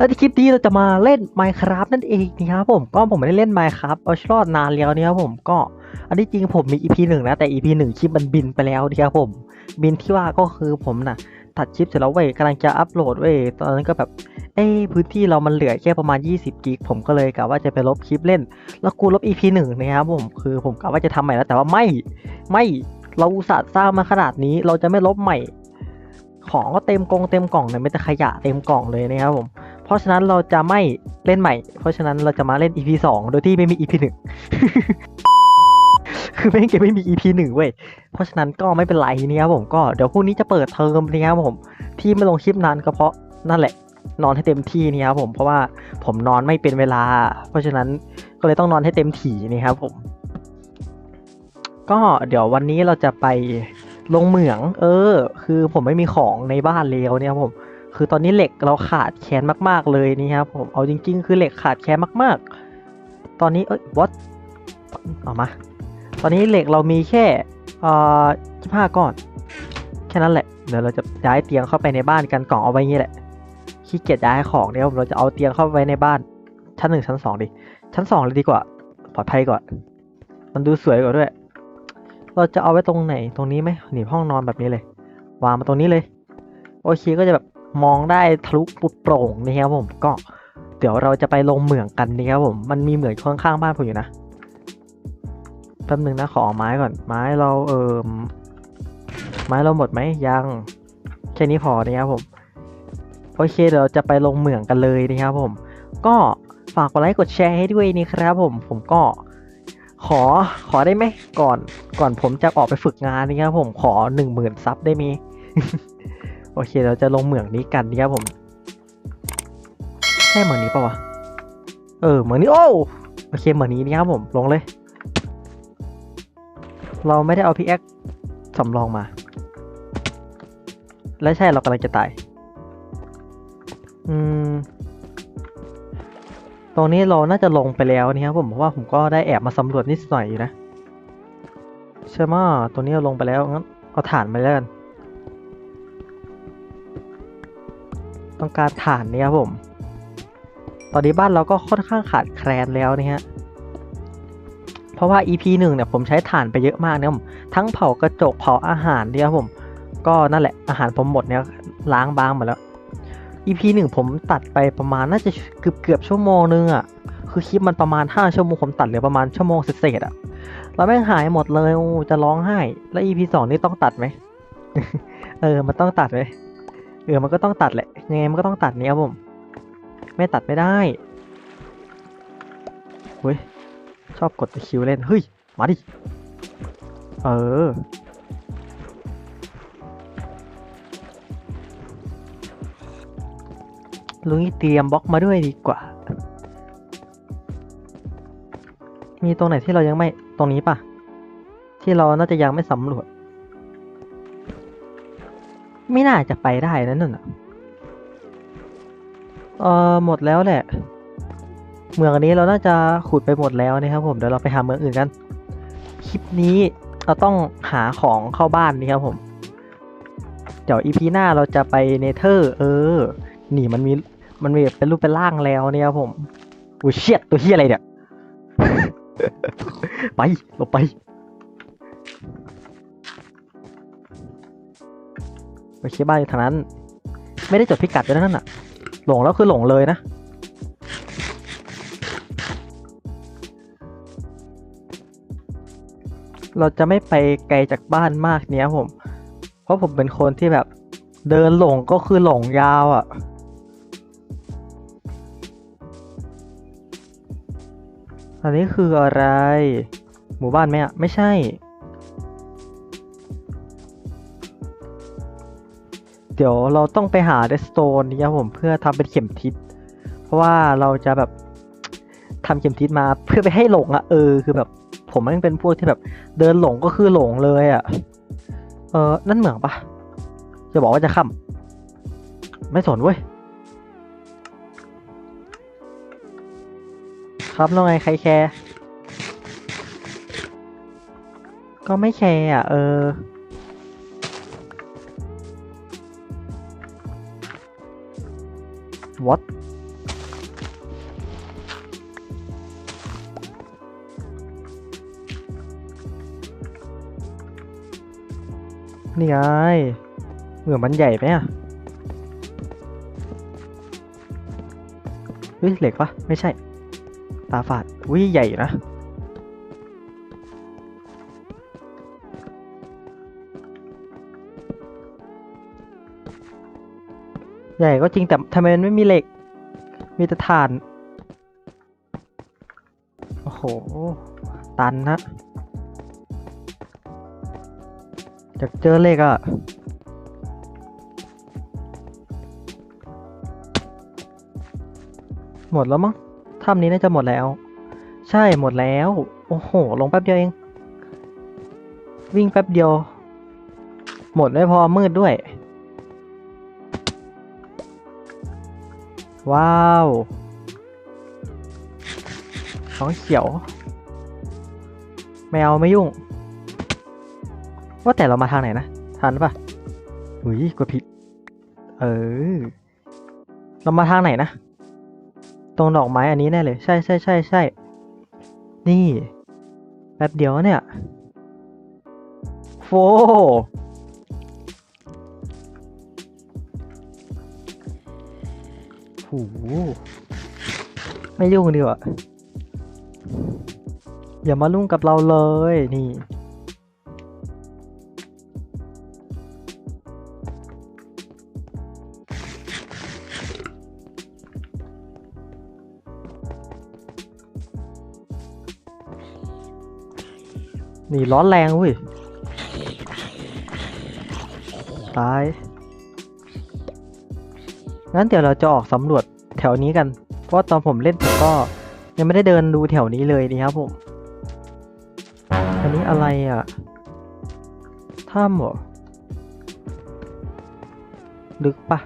แล้วในคลิปนี้เราจะมาเล่น Minecraft นั่นเองนะครับผมก็ผมไม่ได้เล่น Minecraft เอาชรอดนานแล้วนะครับผมก็อันที่จริงผมมี EP หนึ่งนะแต่ EP หนึ่งคลิปมันบินไปแล้วนะครับผม บินที่ว่าก็คือผมน่ะตัดคลิปเสร็จแล้วเว้ยกำลังจะอัปโหลดเว้ยตอนนั้นก็แบบเอ้พื้นที่เรามันเหลือแค่ประมาณ 20 กิกผมก็เลยกะว่าจะไปลบคลิปเล่น แล้วกูลบ EP หนึ่งนะครับผมคือผมกะว่าจะทำใหม่แล้วแต่ว่าไม่ไม่เราอุตส่าห์สร้างมาขนาดนี้เราจะไม่ลบใหม่ ของก็เต็มกองเต็มกล่องเนี่ยไม่แต่ขยะเต็มกล่องเลยนะครับผม ราะฉะนั้นเราจะไม่เล่นใหม่ เพราะฉะนั้นเราจะมาเล่น EP สองโดยที่ไม่มี EP หนึ่งคือไม่งเกมไม่มี EP หนึ่งเว้ย เพราะฉะนั้นก็ไม่เป็นไรนะครับผมก็เดี๋ยวพรุ่งนี้จะเปิดเทอมนะครับผม ที่ไม่ลงคลิปนานก็เพราะนั่นแหละ นอนให้เต็มที่นี่ครับผมเพราะว่าผมนอนไม่เป็นเวลา เพราะฉะนั้นก็เลยต้องนอนให้เต็มถี่นี่ครับผม ก็เดี๋ยววันนี้เราจะไปลงเหมือง เออ คือผมไม่มีของในบ้านแล้วเนี่ยครับผม คือตอนนี้เหล็กเราขาดแคลนมากๆเลยนี่ครับผมเอาจริง ๆ คือเหล็กขาดแคลนมากๆ ตอนนี้เอ้ย what เอามา ตอนนี้เหล็กเรามีแค่เอ่อยี่ห้าก้อน แค่นั้นแหละ เดี๋ยวเราจะย้ายเตียงเข้าไปในบ้านกันกล่องเอาไว้งี้แหละขี้เกียจย้ายของเนี่ยเราจะเอาเตียงเข้าไปไว้ในบ้าน ชั้นหนึ่งชั้นสองดิชั้นสองเลยดีกว่าปลอดภัยกว่ามันดูสวยกว่าด้วย เราจะเอาไว้ตรงไหนตรงนี้ไหมหนีห้องนอนแบบนี้เลย วางมาตรงนี้เลย โอเคก็จะแบบ มองได้ทะลุปุดโปร่งนี่ครับผมก็เดี๋ยวเราจะไปลงเหมืองกันนี่ครับผมมันมีเหมืองข้างๆบ้านผมอยู่นะแป๊บนึงนะขอไม้ก่อนไม้เราเอิมไม้เราหมดไหมยังแค่นี้พอนะครับผมโอเคเดี๋ยวเราจะไปลงเหมืองกันเลยนะครับผม ก็ฝากกดไลค์กดแชร์ให้ด้วยนี่ครับผมผมก็ขอขอได้ไหมก่อนก่อนผมจะออกไปฝึกงานนี่ครับผมขอหนึ่งหมื่นซับได้ไหม โอเคเราจะลงเหมืองนี้กันนะครับผมใช่เหมืองนี้ปะวะเออเหมืองนี้โอ้โอเคเหมืองนี้นี่ครับผมลงเลย เราไม่ได้เอาพิกแอคสำรองมา และใช่เรากำลังจะตาย อืม ตรงนี้เราน่าจะลงไปแล้วนี่ครับผมเพราะว่าผมก็ได้แอบมาสำรวจนิดหน่อยอยู่นะใช่ไหมตรงนี้เราลงไปแล้วงั้นเอาถ่านมาแล้วกัน ต้องการถ่านเนี่ยครับผม ตอนนี้บ้านเราก็ค่อนข้างขาดแคลนแล้วนี่ฮะ เพราะว่า EP หนึ่งเนี่ยผมใช้ถ่านไปเยอะมากเนี่ยผม ทั้งเผากระจกเผาอาหารเนี่ยครับผม ก็นั่นแหละอาหารผมหมดเนี่ยล้างบางหมดแล้ว EP หนึ่งผมตัดไปประมาณน่าจะเกือบเกือบชั่วโมงนึงอะ่ะ คือคลิปมันประมาณห้าชั่วโมงผมตัดเหลือประมาณชั่วโมงเศษๆอะ่ะแล้วแม่งหายหมดเลยจะร้องไห้ แล้ว EP สองนี่ต้องตัดไหม เออ มันต้องตัดไหม ออมันก็ต้องตัดแหละ ยังไงมันก็ต้องตัดนี่ครับผม ไม่ตัดไม่ได้เฮ้ย ชอบกดตะคิวเล่น เฮ้ย มาดิ เออ ลุงเตรียมบล็อกมาด้วยดีกว่า มีตรงไหนที่เรายังไม่ ตรงนี้ปะที่เราน่าจะยังไม่สำรวจ ไม่น่าจะไปได้นั่นน่ะเออหมดแล้วแหละ เมืองนนี้เราน่าจะขุดไปหมดแล้วนะครับผมเดี๋ยวเราไปหาเมืองอื่นกัน คลิปนี้เราต้องหาของเข้าบ้านนี่ครับผม เดี๋ยวอีพีหน้าเราจะไปเนเธอร์ เออ นี่มันมีมันมีเป็นรูปเป็นร่างแล้วเนี่ยครับผมอุ้ยเชียดตัวเฮียอะไรเนี่ย ไปเราไป โอเคบ้านอยู่ทางนั้น ไม่ได้จดพิกัดไว้นั่นน่ะ หลงแล้วคือหลงเลยนะ เราจะไม่ไปไกลจากบ้านมากเนี้ยผม เพราะผมเป็นคนที่แบบเดินหลงก็คือหลงยาวอะ่ะ อันนี้คืออะไร หมู่บ้านไหมอะ ไม่ใช่ เดี๋ยวเราต้องไปหาเดสโตนนี่ครับผมเพื่อทำเป็นเข็มทิศ เพราะว่าเราจะแบบทำเข็มทิศมาเพื่อไปให้หลงอะเออคือแบบ ผมมันเป็นพวกที่แบบเดินหลงก็คือหลงเลยอะ่ะเออนั่นเหมืองปะจะบอกว่าจะค่ำไม่สนเว้ยครับแล้วไงใครแคร์ก็ไม่แคร์อะ เออ what นี่ไงเหมือนมันใหญ่ไหมอะวิเหล็กปะไม่ใช่ ตาฝาดวิ่งใหญ่นะ ใหญ่ก็จริงแต่ทำไมมันไม่มีเหล็ก มีแต่ถ่าน โอ้โห ตันนะอยากเจอเหล็กอะหมดแล้วมั้งถ้ำนี้น่าจะหมดแล้ว ใช่หมดแล้ว โอ้โห ลงแป๊บเดียวเอง วิ่งแป๊บเดียว หมดไม่พอมืดด้วย ว้าวน้องเขียว แมวไม่ยุ่ง ว่าแต่เรามาทางไหนนะ ทันปะหุยกดผิด เออ เรามาทางไหนนะ ตรงดอกไม้อันนี้แน่เลย ใช่ใช่ใช่ใช่ นี่ แป๊บเดียวเนี่ย โฟ หไม่ยุ่งดีกว่าอย่ามาลุ่งกับเราเลยนี่นี่ร้อนแรงเว้ย ตาย งั้นเดี๋ยวเราจะออกสำรวจแถวนี้กัน เพราะตอนผมเล่นผมก็ยังไม่ได้เดินดูแถวนี้เลยนี่ครับผม อันนี้อะไรอะ ถ้ำเหรอ ลึกปะ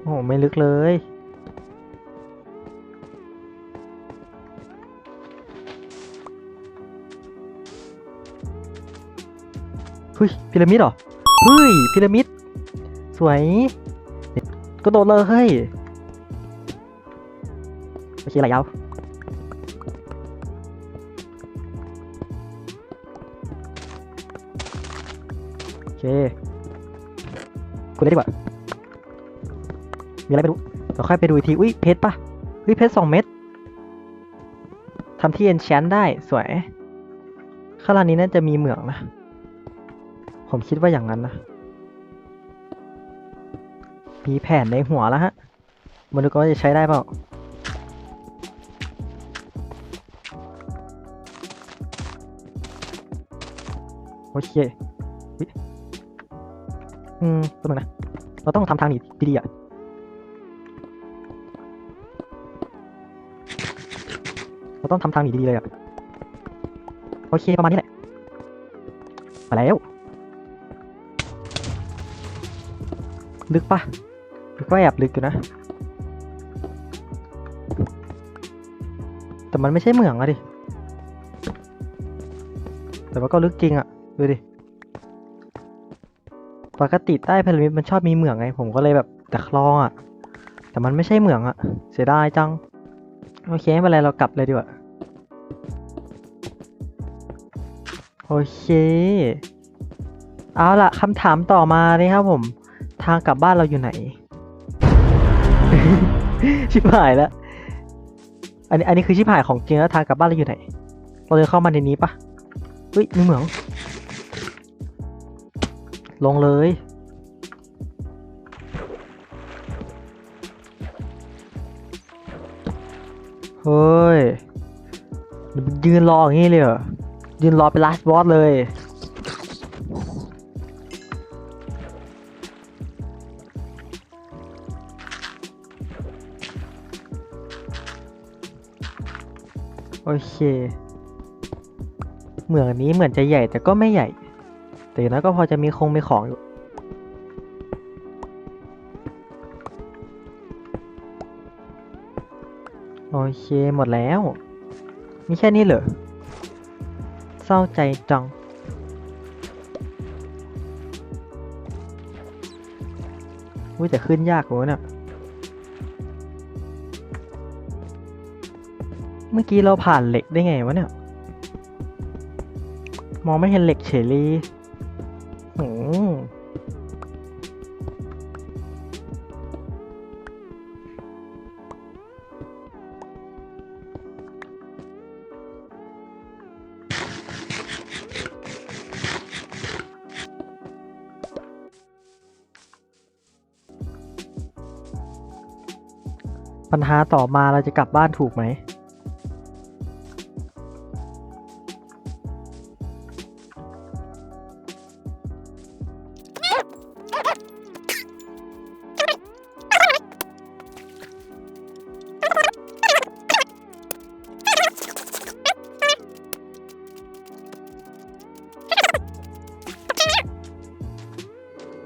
โอ้โหไม่ลึกเลย เฮ้ยพีระมิดเหรอ เฮ้ยพีระมิด สวย กระโดดเลยเฮ้ยโอเคไหลยาวโอเคกูได้ดีกว่ามีอะไรไม่รู้เราค่อยไปดูอีกที อุ้ยเพชรปะอุ้ยเพชรสองเม็ดทำที่เอนแชนได้สวยข้างล่างนี้น่าจะมีเหมืองนะ ผมคิดว่าอย่างนั้นนะ มีแผนในหัวแล้วฮะมาดูกันว่าจะใช้ได้เปล่าโอเคอืมแป๊บนึงนะ เราต้องทำทางหนีดีๆอะเราต้องทำทางหนีดีๆเลยอะ โอเค ประมาณนี้แหละ มาแล้ว ลึกปะ ก็แอบลึกอยู่นะ แต่มันไม่ใช่เหมืองอะดิ แต่ว่าก็ลึกจริงอะดูดิ ปกติใต้พีระมิดมันชอบมีเหมืองไง ผมก็เลยแบบแต่คลองอะแต่มันไม่ใช่เหมืองอะเสียดายจัง โอเคไม่เป็นไรเรากลับเลยดีกว่า โอเค เอาล่ะคำถามต่อมาเลยครับผม ทางกลับบ้านเราอยู่ไหน ชิบหายแล้ว อันนี้อันนี้คือชิบหายของจริงแล้วทางกลับบ้านเราอยู่ไหน เราจะเข้ามาในนี้ปะเฮ้ยมีเหมือง ลงเลยเฮ้ยยืนรออย่างนี้เลยเหรอยืนรอเป็น last boss เลย โอเค เหมืองนนี้เหมือนจะใหญ่แต่ก็ไม่ใหญ่ แต่อย่างน้อยก็พอจะมีคงมีของอยู่ โอเคหมดแล้ว มีแค่นี้เหรอ เศร้าใจจังอุ้ยแต่ขึ้นยากกว่าเนี่ย เมื่อกี้เราผ่านเหล็กได้ไงวะเนี่ย มองไม่เห็นเหล็กเฉลีหืมปัญหาต่อมาเราจะกลับบ้านถูกไหม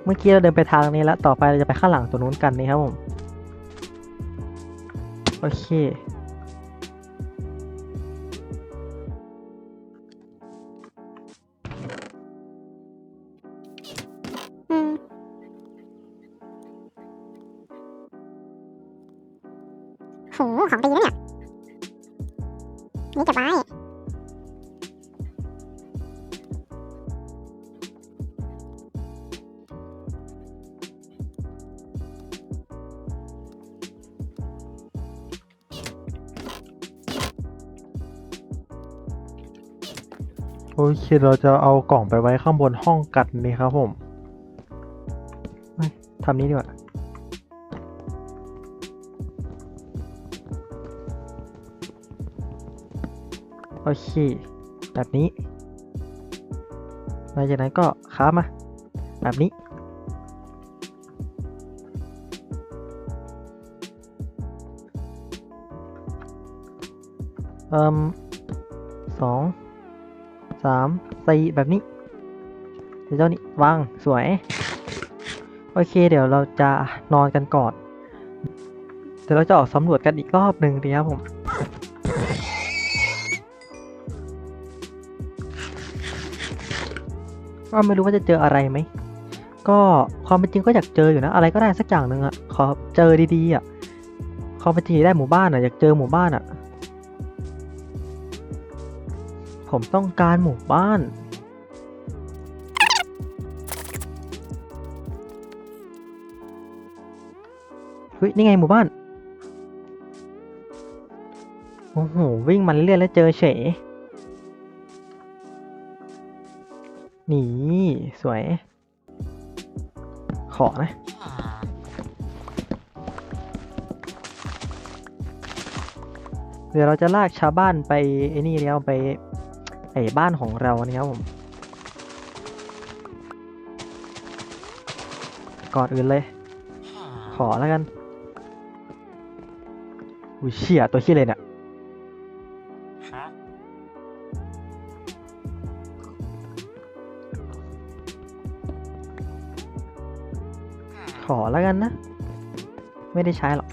เมื่อกี้เราเดินไปทางนี้แล้ว ต่อไปเราจะไปข้างหลังตัวนู้นกันนี่ครับผม โอเคอืมโหของดีนะเนี่ย นี่เก็บไว้ เคเราจะเอากล่องไปไว้ข้างบนห้องกันนี่ครับผมทำนี้ดีกว่าโอเค แบบนี้ หลังจากนั้นก็ค้ามา แบบนี้ เอ่มสอง สามสี่แบบนี้เดี๋ยวเจ้านี่วางสวย โอเค เดี๋ยวเราจะนอนกันก่อน เดี๋ยวเราจะออกสำรวจกันอีกรอบหนึ่งดีครับผมก็ไม่รู้ว่าจะเจออะไรไหม ก็ความเป็นจริงก็อยากเจออยู่นะ อะไรก็ได้สักอย่างหนึ่งอะขอเจอดีๆอะความเป็นจริงได้หมู่บ้านอะอยากเจอหมู่บ้านอะ ผมต้องการหมู่บ้าน เฮ้ย นี่ไงหมู่บ้าน โอ้โห วิ่งมาเรื่อยแล้วเจอเฉยนี่ สวย ขอนะเดี๋ยวเราจะลากชาวบ้านไปไอ้นี่แล้วไป ไอ้บ้านของเราเนี่ยครับผม ก่อนอื่นเลย ขอแล้วกันอุ้ยเชี่ยตัวขี้เลยเนี่ยขอแล้วกันนะ ไม่ได้ใช้หรอก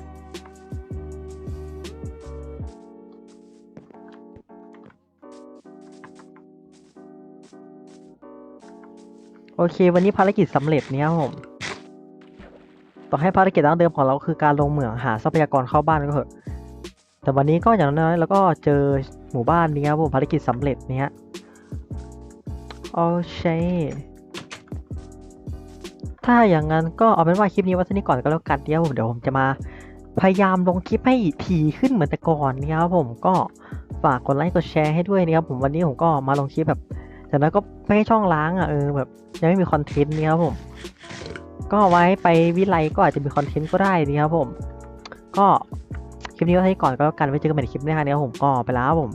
โอเค วันนี้ภารกิจสำเร็จเนี่ยครับผม ต่อให้ภารกิจดั้งเดิมของเราคือการลงเหมืองหาทรัพยากรเข้าบ้านก็เถอะ แต่วันนี้ก็อย่างน้อยแล้วก็เจอหมู่บ้านนี้ครับผมภารกิจสำเร็จเนี้ยโอเคถ้าอย่างนั้นก็เอาเป็นว่าคลิปนี้ไว้เท่านี้ก่อนก็แล้วกันเดี๋ยวผมเดี๋ยวผมจะมาพยายามลงคลิปให้ถี่ขึ้นเหมือนแต่ก่อนนะครับผมก็ฝากกดไลค์กดแชร์ให้ด้วยนะครับผมวันนี้ผมก็มาลงคลิปแบบแต่นั้นก็ไม่ให้ช่องล้างอะเออแบบ ยังไม่มีคอนเทนต์นี่ครับผม ก็ไว้ไปวิไลก็อาจจะมีคอนเทนต์ก็ได้นี่ครับผม ก็คลิปนี้ก็ให้ก่อนก็แล้วกันไว้เจอกันใหม่ในคลิปหน้านะครับผมก็ไปแล้วครับผม